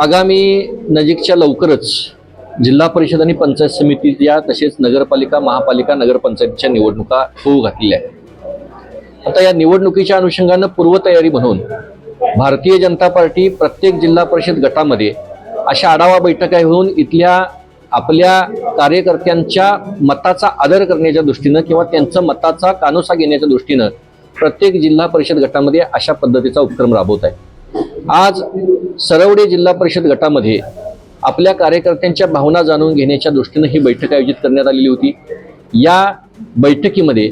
आगामी नजीकच्या लवकरच जिल्हा परिषद आणि पंचायत समितीच्या तसेच नगरपालिका महापालिका नगरपंचायतीच्या निवडणुका होऊ घातलेल्या आहेत. आता या निवडणुकीच्या अनुषंगानं पूर्वतयारी म्हणून भारतीय जनता पार्टी प्रत्येक जिल्हा परिषद गटामध्ये अशा आढावा बैठका होऊन इथल्या आपल्या कार्यकर्त्यांच्या मताचा आदर करण्याच्या दृष्टीनं किंवा त्यांचा मताचा कानोसा घेण्याच्या दृष्टीनं प्रत्येक जिल्हा परिषद गटामध्ये अशा पद्धतीचा उपक्रम राबवत आहे. आज सरवडे जिल्हा परिषद गटामध्ये आपल्या कार्यकर्त्यांच्या भावना जाणून घेण्याच्या दृष्टीनं ही बैठक आयोजित करण्यात आलेली होती. या बैठकीमध्ये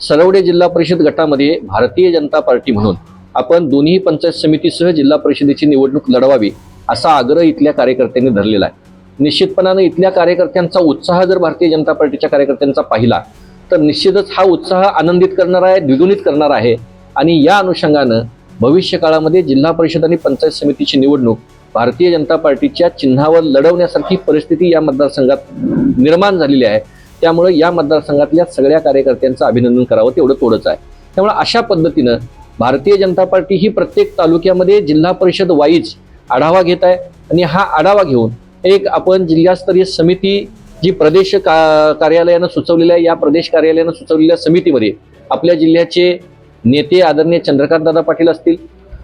सरवडे जिल्हा परिषद गटामध्ये भारतीय जनता पार्टी म्हणून आपण दोन्ही पंचायत समितीसह जिल्हा परिषदेची निवडणूक लढवावी असा आग्रह इथल्या कार्यकर्त्यांनी धरलेला आहे. निश्चितपणानं इथल्या कार्यकर्त्यांचा उत्साह जर भारतीय जनता पार्टीच्या कार्यकर्त्यांचा पाहिला तर निश्चितच हा उत्साह आनंदित करणारा आहे द्विगुणित करणारा आहे. आणि या अनुषंगानं भविष्य काळामध्ये जिल्हा परिषद आणि पंचायत समितीची निवडणूक भारतीय जनता पार्टीच्या चिन्हावर लढवण्यासारखी परिस्थिती या मतदारसंघात निर्माण झालेली आहे. त्यामुळे या मतदारसंघातल्या सगळ्या कार्यकर्त्यांचं अभिनंदन करावं तेवढं थोडंच आहे. त्यामुळे अशा पद्धतीनं भारतीय जनता पार्टी ही प्रत्येक तालुक्यामध्ये जिल्हा परिषद वाईज आढावा घेत आहे आणि हा आढावा घेऊन एक आपण जिल्हास्तरीय समिती जी प्रदेश का कार्यालयानं सुचवलेल्या या प्रदेश कार्यालयानं सुचवलेल्या समितीमध्ये आपल्या जिल्ह्याचे नेते आदरणीय चंद्रकांतदादा पाटील असतील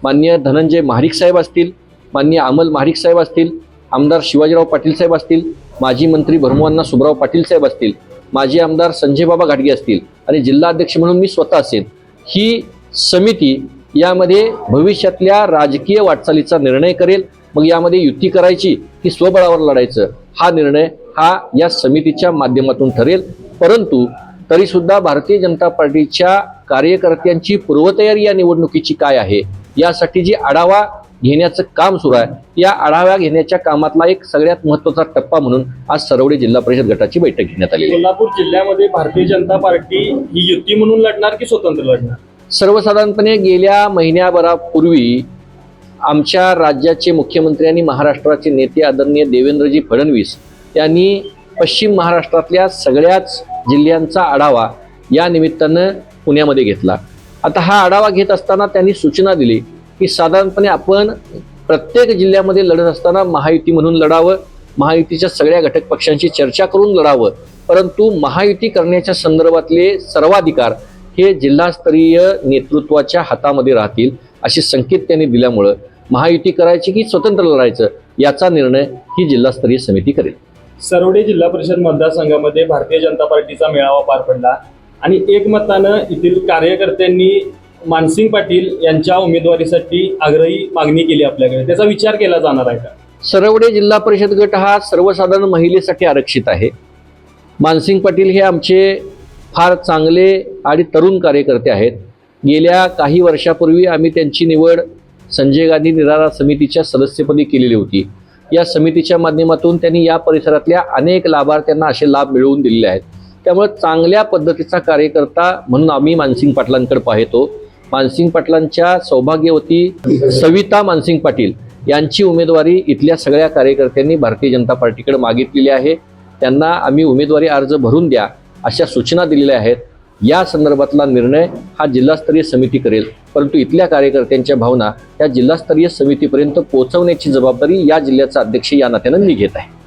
मान्य धनंजय महाडिक साहेब असतील मान्य अमल महाडिक साहेब असतील आमदार शिवाजीराव पाटील साहेब असतील माजी मंत्री भरमुवांना सुबराव पाटील साहेब असतील माजी आमदार संजय बाबा घाटगे असतील आणि जिल्हा अध्यक्ष म्हणून मी स्वतः असेन ही समिती यामध्ये भविष्यातल्या राजकीय वाटचालीचा निर्णय करेल मग यामध्ये युती करायची की स्वबळावर लढायचं हा निर्णय हा या समितीच्या माध्यमातून ठरेल परंतु तरी सुद्धा भारतीय जनता पार्टीच्या कार्यकर्त्यांची पूर्वतयारी या निवडणुकीची काय आहे? यासाठी जी आढावा घेण्याचं काम सुरू आहे या आढावा घेण्याच्या कामातला एक सगळ्यात महत्त्वाचा टप्पा म्हणून आज सरवडे जिल्हा परिषद गटाची बैठक घेण्यात आहे. कोल्हापूर जिल्ह्यामध्ये भारतीय जनता पार्टी ही युती म्हणून लढणार की स्वतंत्र लढणार? सर्वसाधारणपणे गेल्या महिन्याभरापूर्वी आमच्या राज्याचे मुख्यमंत्री आणि महाराष्ट्राचे नेते आदरणीय देवेंद्रजी फडणवीस यांनी पश्चिम महाराष्ट्रातल्या सगळ्याच जिल्ह्यांचा आढावा या निमित्तानं पुण्यामध्ये घेतला. आता हा आढावा घेत असताना त्यांनी सूचना दिली की साधारणपणे आपण प्रत्येक जिल्ह्यामध्ये लढत असताना महायुती म्हणून लढावं महायुतीच्या सगळ्या घटक पक्षांशी चर्चा करून लढावं परंतु महायुती करण्याच्या संदर्भातले सर्वाधिकार हे जिल्हास्तरीय नेतृत्वाच्या हातामध्ये राहतील असे संकेत त्यांनी दिल्यामुळं महायुती करायची की स्वतंत्र लढायचं याचा निर्णय ही जिल्हास्तरीय समिती करेल. सरवडे जिल्हा परिषद मतदारसंघामध्ये भारतीय जनता पार्टीचा मेळावा पार पडला आणि एकमतानं येथील कार्यकर्त्यांनी मानसिंग पाटील यांच्या उमेदवारीसाठी आग्रही मागणी केली आपल्याकडे. त्याचा विचार केला जाणार आहे का? सरवडे जिल्हा परिषद गट हा सर्वसाधारण महिलेसाठी आरक्षित आहे. मानसिंग पाटील हे आमचे फार चांगले आणि तरुण कार्यकर्ते आहेत. गेल्या काही वर्षापूर्वी आम्ही त्यांची निवड संजय गांधी निराधार समितीच्या सदस्यपदी केलेली होती. या समितीच्या माध्यमातून त्यांनी या परिसरातल्या अनेक लाभार्थ्यांना असे लाभ मिळवून दिलेले आहेत. त्यामुळे चांगल्या पद्धतीचा कार्यकर्ता म्हणून आम्ही मानसिंग पाटलांकडे पाहतो. मानसिंग पाटलांच्या सौभाग्यवती सविता मानसिंग पाटील यांची उमेदवारी इथल्या सगळ्या कार्यकर्त्यांनी भारतीय जनता पार्टीकडे मागितलेली आहे. त्यांना आम्ही उमेदवारी अर्ज भरून द्या अशा सूचना दिलेल्या आहेत. या संदर्भातला निर्णय हा जिल्हास्तरीय समिती करेल. परंतु इथल्या कार्यकर्त्यांच्या भावना या जिल्हास्तरीय समितीपर्यंत पोहोचवण्याची जबाबदारी या जिल्ह्याचा अध्यक्ष या नात्यानं मी घेत आहे.